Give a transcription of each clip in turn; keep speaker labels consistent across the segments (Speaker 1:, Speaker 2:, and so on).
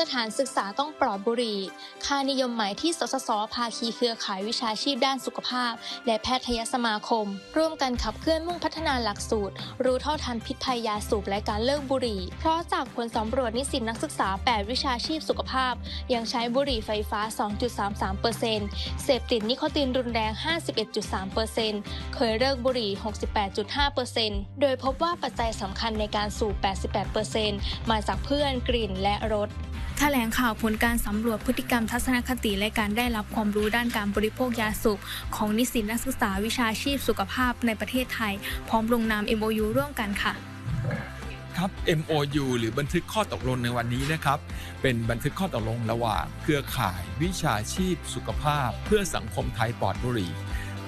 Speaker 1: สถานศึกษาต้องปลอดบุหรี่ ค่านิยมใหม่ที่สสส ภาคีเครือข่ายวิชาชีพด้านสุขภาพ และแพทยสมาคม ร่วมกันขับเคลื่อนมุ่งพัฒนาหลักสูตร รู้เท่าทันพิษภัยยาสูบและการเลิกบุหรี่ เพราะจากผลสำรวจนิสิตนักศึกษา 8 วิชาชีพสุขภาพ ยังใช้บุหรี่ไฟฟ้า 2.33%เสพติดนิโคตินรุนแรง 51.3%เคยเลิกบุหรี่ 68.5%โดยพบว่าปัจจัยสำคัญในการสูบ 88%มาจากเพื่อนกลิ่นและรส แถลงข่าวผลการสำรวจพฤติกรรมทัศนคติและการได้รับความรู้ด้านการบริโภคยาสูบของนิสิตนักศึกษาวิชาชีพสุขภาพในประเทศไทย พร้อมลงนาม MOU ร่วมกันค่ะ
Speaker 2: ครับ MOU หรือบันทึกข้อตกลงในวันนี้นะครับ เป็นบันทึกข้อตกลงระหว่างเครือข่ายวิชาชีพ สุขภาพ เพื่อสังคมไทยปลอดบุหรี่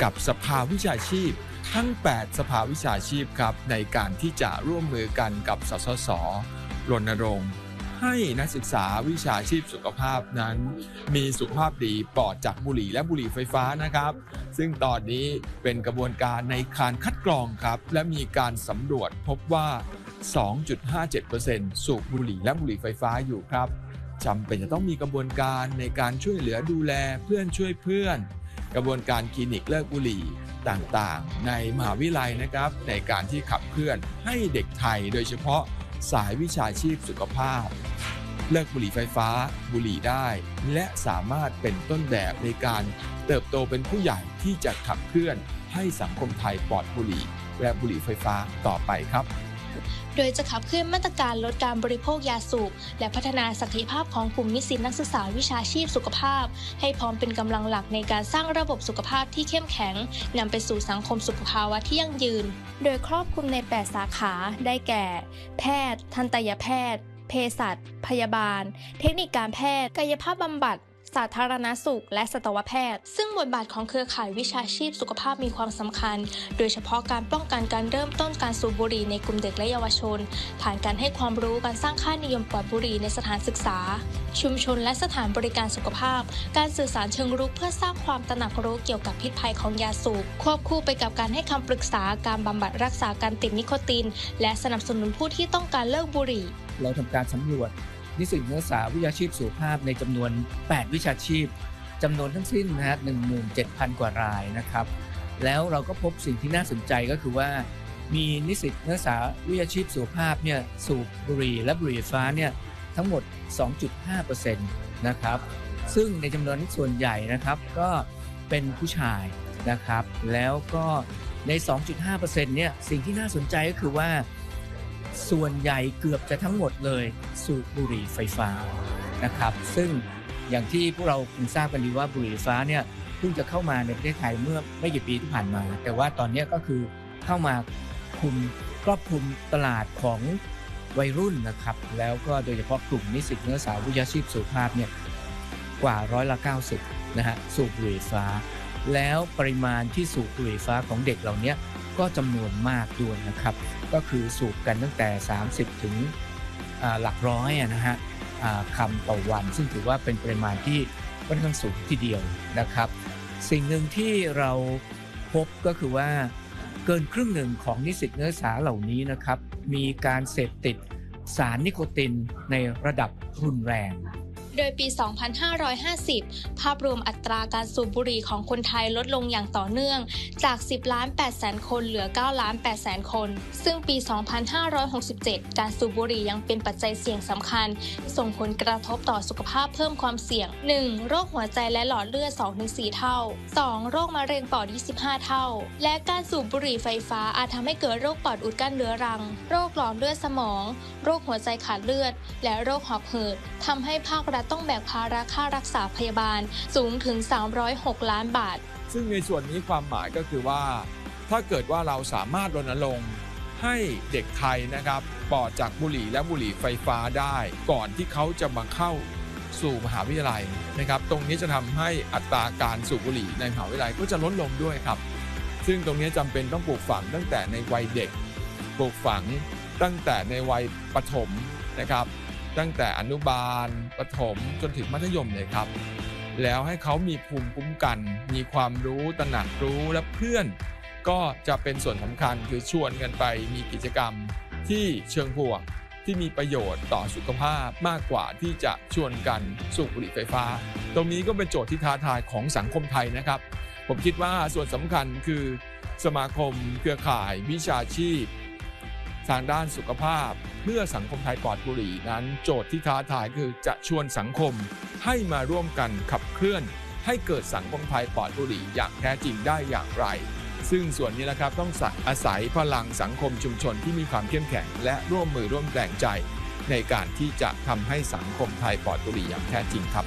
Speaker 2: กับสภาวิชาชีพ ทั้ง 8 สภาวิชาชีพครับในการที่จะร่วมมือกันกับสสสรณรงค์ ให้นักศึกษาวิชาชีพสุขภาพนั้น มีสุขภาพดีปลอดจากบุหรี่และบุหรี่ไฟฟ้านะครับ ซึ่งตอนนี้เป็นกระบวนการในการคัดกรองครับ และมีการสำรวจพบว่า 2.57%สูบบุหรี่และบุหรี่ไฟฟ้าอยู่ครับจำเป็นจะต้องมีกระบวนการในการช่วยเหลือดูแลเพื่อนช่วยเพื่อน กระบวนการคลินิกเลิกบุหรี่ต่างๆ ในมหาวิทยาลัยนะครับ ในการที่ขับเคลื่อนให้เด็กไทยโดยเฉพาะ สายวิชาชีพสุขภาพ เลิกบุหรี่ไฟฟ้า บุหรี่ได้ และสามารถเป็นต้นแบบในการเติบโตเป็นผู้ใหญ่ที่จะขับเคลื่อนให้สังคมไทยปลอดบุหรี่และบุหรี่ไฟฟ้าต่อไปครับ
Speaker 1: โดยจะขับเคลื่อนมาตรการลดการบริโภคยาสูบ และพัฒนาศักยภาพของกลุ่มนิสิตนักศึกษาวิชาชีพสุขภาพ ให้พร้อมเป็นกำลังหลักในการสร้างระบบสุขภาพที่เข้มแข็งนำไปสู่สังคมสุขภาวะที่ยั่งยืน โดยครอบคลุมใน 8 สาขาได้แก่ แพทย์ ทันตยแพทย์ เภสัชพยาบาล เทคนิคการแพทย์ กายภาพบำบัด สาธารณสุข และสัตวแพทย์ ซึ่งบทบาทของเครือข่ายวิชาชีพสุขภาพมีความสำคัญ โดยเฉพาะการป้องกันการเริ่มต้นการสูบบุหรี่ในกลุ่มเด็กและเยาวชน ผ่านการให้ความรู้การสร้างค่านิยมปลอดบุหรี่ในสถานศึกษา ชุมชนและสถานบริการสุขภาพ การสื่อสารเชิงรุกเพื่อสร้างความตระหนักรู้เกี่ยวกับพิษภัยของยาสูบควบคู่ไปกับการให้คำปรึกษาการบำบัดรักษาการติดนิโคติน และสนับสนุนผู้ที่ต้องการเลิกบุหรี่
Speaker 3: เราทำการสำรวจ นิสิตนักศึกษาวิชาชีพสุขภาพในจำนวน 8 วิชาชีพจำนวนทั้งสิ้นนะฮะ17,000 กว่ารายนะครับ แล้วเราก็พบสิ่งที่น่าสนใจก็คือว่า มีนิสิตนักศึกษาวิชาชีพสุขภาพเนี่ยสูบบุหรี่และบุหรี่ไฟฟ้าเนี่ยทั้งหมด 2.5%นะครับ ซึ่งในจำนวนส่วนใหญ่นะครับก็เป็นผู้ชายนะครับ แล้วก็ใน 2.5%เนี่ยสิ่งที่น่าสนใจก็คือว่า ส่วนใหญ่เกือบจะทั้งหมดเลยสูบบุหรี่ไฟฟ้านะครับ ซึ่งอย่างที่พวกเราคงทราบกันดีว่าบุหรี่ไฟฟ้าเนี่ยเพิ่งจะเข้ามาในประเทศไทยเมื่อไม่กี่ปีที่ผ่านมา แต่ว่าตอนนี้ก็คือเข้ามาคุมครอบคลุมตลาดของวัยรุ่นนะครับ แล้วก็โดยเฉพาะกลุ่มนิสิตนักศึกษาวิชาชีพสุขภาพเนี่ยกว่าร้อยละ90นะฮะสูบบุหรี่ฟ้า แล้วปริมาณที่สูบบุหรี่ฟฟ้าของเด็กเหล่านี้ ก็จำนวนมากด้วยนะครับ ก็คือสูบกันตั้งแต่ 30 ถึงหลักร้อยนะฮะคำต่อวัน ซึ่งถือว่าเป็นปริมาณที่ค่อนข้างสูงทีเดียวนะครับ สิ่งหนึ่งที่เราพบก็คือว่าเกินครึ่งหนึ่งของนิสิตนักศึกษาเหล่านี้นะครับ มีการเสพติดสารนิโคตินในระดับรุนแรง
Speaker 1: โดยปี 2550 ภาพรวมอัตราการสูบบุหรี่ของคนไทยลดลงอย่างต่อเนื่อง จาก 10 ล้าน8แสนคนเหลือ 9 ล้าน8แสนคน ซึ่งปี 2567 การสูบบุหรี่ยังเป็นปัจจัยเสี่ยงสำคัญ ส่งผลกระทบต่อสุขภาพเพิ่มความเสี่ยง 1. โรคหัวใจและหลอดเลือด 2-4 เท่า 2. โรคมะเร็งปอด 25 เท่า และการสูบบุหรี่ไฟฟ้าอาจทำให้เกิดโรคปอดอุดกั้นเรื้อรัง โรคหลอดเลือดสมอง โรคหัวใจขาดเลือด และโรคหอบหืดทำให้ภาครัฐต้องแบกภาระค่ารักษาพยาบาลสูงถึง 306 ล้านบาท
Speaker 2: ซึ่งในส่วนนี้ความหมายก็คือว่า ถ้าเกิดว่าเราสามารถรณรงค์ให้เด็กไทยนะครับปลอดจากบุหรี่และบุหรี่ไฟฟ้าได้ ก่อนที่เขาจะมาเข้าสู่มหาวิทยาลัยนะครับ ตรงนี้จะทำให้อัตราการสูบบุหรี่ในมหาวิทยาลัยก็จะลดลงด้วยครับ ซึ่งตรงนี้จำเป็นต้องปลูกฝังตั้งแต่ในวัยเด็ก ปลูกฝังตั้งแต่ในวัยประถมนะครับ ตั้งแต่อนุบาลประถมจนถึงมัธยมเลยครับ แล้วให้เขามีภูมิคุ้มกัน มีความรู้ตระหนักรู้และเพื่อน ก็จะเป็นส่วนสำคัญคือชวนกันไปมีกิจกรรมที่เชิงบวกที่มีประโยชน์ต่อสุขภาพมากกว่าที่จะชวนกันสูบบุหรี่ไฟฟ้า ตรงนี้ก็เป็นโจทย์ที่ท้าทายของสังคมไทยนะครับ ผมคิดว่าส่วนสำคัญคือสมาคมเครือข่ายวิชาชีพ ทางด้านสุขภาพ เมื่อสังคมไทยปลอดบุหรี่นั้น โจทย์ที่ท้าทายคือจะชวนสังคมให้มาร่วมกันขับเคลื่อน ให้เกิดสังคมไทยปลอดบุหรี่อย่างแท้จริงได้อย่างไร ซึ่งส่วนนี้แหละครับต้องอาศัยพลังสังคมชุมชนที่มีความเข้มแข็ง และร่วมมือร่วมแรงใจ ในการที่จะทำให้สังคมไทยปลอดบุหรี่อย่างแท้จริงครับ